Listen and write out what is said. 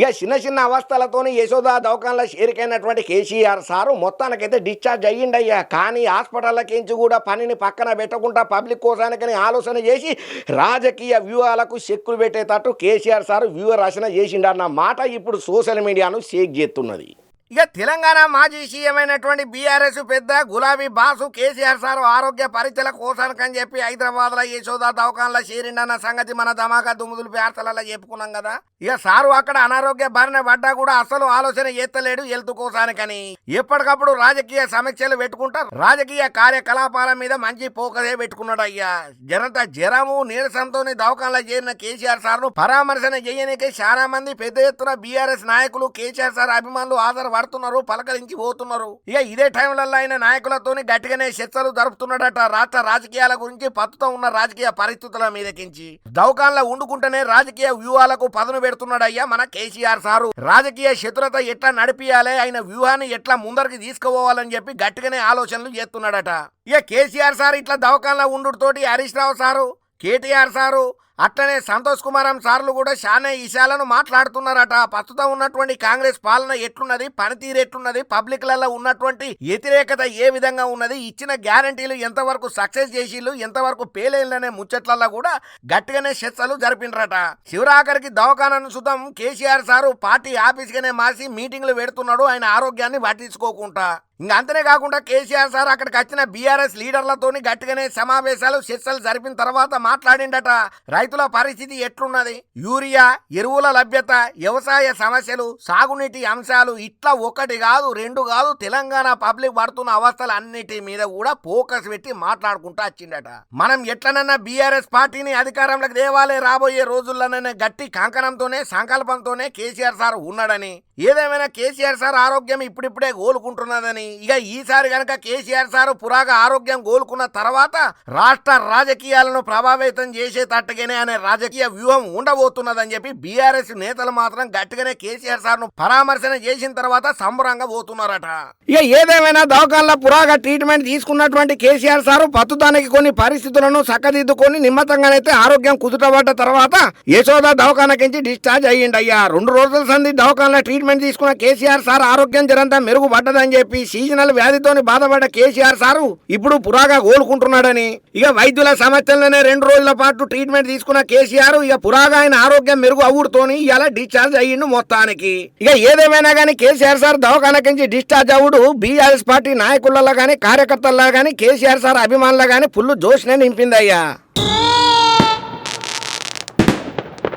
ఇక చిన్న చిన్న అవస్థలతోనే యశోదా దౌకాన్లో చేరికైనటువంటి కేసీఆర్ సారు మొత్తానికైతే డిశ్చార్జ్ అయ్యిండయ్యా. కానీ హాస్పిటళ్ళకించి కూడా పనిని పక్కన పెట్టకుండా పబ్లిక్ కోసానికని ఆలోచన చేసి రాజకీయ వ్యూహాలకు చెక్కులు పెట్టేటట్టు కేసీఆర్ సారు వ్యూహ రచన చేసిండన్న మాట ఇప్పుడు సోషల్ మీడియాను షేక్ చేస్తున్నది. ఇక తెలంగాణ మాజీ సీఎం అయినటువంటి బీఆర్ఎస్ పెద్ద గులాబీ బాసు కేసీఆర్ సార్ ఆరోగ్య పరీక్షల కోసానికని చెప్పి హైదరాబాద్లో యశోద దవకాన్లో చేరిండన్న సంగతి మన ధమాకా దుమ్ముదులు పేర్తలలో చెప్పుకున్నాం కదా. ఇక సారు అక్కడ అనారోగ్య బారిన పడ్డా కూడా అసలు ఆలోచన చేస్తలేడు హెల్త్ కోసానికని. ఎప్పటికప్పుడు రాజకీయ సమీక్షలు పెట్టుకుంటా రాజకీయ కార్యకలాపాల మీద మంచి పోకదే పెట్టుకున్నాడు అయ్యా. జనంత జ్వరము నీరసంతో దవకాన్లో చేరిన కేసీఆర్ సార్ను పరామర్శన చేయనికే చాలా మంది పెద్ద ఎత్తున బీఆర్ఎస్ నాయకులు కేసీఆర్ సార్ అభిమానులు పడుతున్నారు పలకరించి పోతున్నారు. ఇక ఇదే టైంలలో ఆయన నాయకులతోని గట్టిగానే చర్చలు జరుపుతున్నాడట. రాష్ట్ర రాజకీయాల గురించి పత్తుతో ఉన్న రాజకీయ పరిస్థితుల మీదకించి. దౌకాన్లో ఉండుకుంటేనే రాజకీయ వ్యూహాలకు పదను పెడుతున్నాడయ్యా మన కేసీఆర్ సారు. రాజకీయ శత్రుత ఎట్లా నడిపియాలి? ఆయన వ్యూహాన్ని ఎట్లా ముందరికి తీసుకుపోవాలని చెప్పి గట్టిగానే ఆలోచనలు చేస్తున్నాడట. ఇక కేసీఆర్ సార్ ఇట్లా దవాఖానలో ఉండుతోటి హరీష్ రావు సారు కేటీఆర్ సారు అట్లనే సంతోష్ కుమారం సార్లు కూడా శానే విషయాలను మాట్లాడుతున్నారట. ప్రస్తుతం ఉన్నటువంటి కాంగ్రెస్ పాలన ఎట్లున్నది? పనితీరు ఎట్లున్నది? పబ్లిక్లలో ఉన్నటువంటి వ్యతిరేకత ఏ విధంగా ఉన్నది? ఇచ్చిన గ్యారంటీలు ఎంతవరకు సక్సెస్ చేసిళ్ళు? ఎంతవరకు పేలేళ్ళనే ముచ్చట్లలో కూడా గట్టిగానే చర్చలు జరిపినరట శివరాఖరికి దవాఖానను సుతం కేసీఆర్ సారు పార్టీ ఆఫీస్గానే మార్చి మీటింగ్లు పెడుతున్నాడు. ఆయన ఆరోగ్యాన్ని పట్టించుకోకుండా ఇంకా అంతనే కాకుండా కేసీఆర్ సార్ అక్కడికి వచ్చిన బీఆర్ఎస్ లీడర్లతోని గట్టిగానే సమావేశాలు చర్చలు జరిపిన తర్వాత మాట్లాడిండట. రైతుల పరిస్థితి ఎట్లున్నది? యూరియా ఎరువుల లభ్యత వ్యవసాయ సమస్యలు సాగునీటి అంశాలు ఇట్లా ఒకటి కాదు రెండు కాదు తెలంగాణ పబ్లిక్ పడుతున్న అవస్థలు అన్నిటి మీద కూడా ఫోకస్ పెట్టి మాట్లాడుకుంటూ వచ్చిండట. మనం ఎట్లనన్నా బీఆర్ఎస్ పార్టీని అధికారంలోకి దేవాలే రాబోయే రోజుల్లోనే గట్టి కంకణంతోనే సంకల్పంతోనే కేసీఆర్ సార్ ఉన్నాడని. ఏదేమైనా కేసీఆర్ సార్ ఆరోగ్యం ఇప్పుడిప్పుడే కోలుకుంటున్నదని ఇక ఈసారి గనక కేసీఆర్ సార్ పురాగా ఆరోగ్యం కోలుకున్న తర్వాత రాష్ట్ర రాజకీయాలను ప్రభావితం చేసేటట్టుగానే అనే రాజకీయ వ్యూహం ఉండబోతున్నదని చెప్పి బీఆర్ఎస్ నేతలు మాత్రం గట్టిగానే కేసీఆర్ సార్ను పరామర్శన చేసిన తర్వాత సంబరంగా పోతున్నారట. ఇక ఏదేమైనా దవాఖానలో పురాగా ట్రీట్మెంట్ తీసుకున్నటువంటి కేసీఆర్ సారు పత్తుదానికి కొన్ని పరిస్థితులను చక్కదిద్దుకొని నిమ్మతంగానైతే ఆరోగ్యం కుదుటబడ్డ తర్వాత యశోద దవాఖానకించి డిశ్చార్జ్ అయ్యిండయ్యా. రెండు రోజుల సంది దవాఖానలో ట్రీట్మెంట్ తీసుకున్న కేసీఆర్ సార్ ఆరోగ్యం జరంతా మెరుగుపడ్డదని చెప్పి సీజనల్ వ్యాధితోని బాధపడ్డ కేసీఆర్ సారు ఇప్పుడు పురాగా కోలుకుంటున్నాడని ఇక వైద్యుల సమస్యలనే రెండు రోజుల పాటు ట్రీట్మెంట్ తీసుకున్న కేసీఆర్ ఇక పురాగా ఆరోగ్యం మెరుగు అవుడుతోని ఇలా డిశ్చార్జ్ అయ్యిండు మొత్తానికి. ఇక ఏదేమైనా కానీ కేసీఆర్ సార్ దవాఖానకించి డిశ్చార్జ్ అవుడు బీఆర్ఎస్ పార్టీ నాయకులలో కానీ కార్యకర్తల్లో కానీ కేసీఆర్ సార్ అభిమానులు కానీ ఫుల్ జోష్నే నింపిందయ్యా.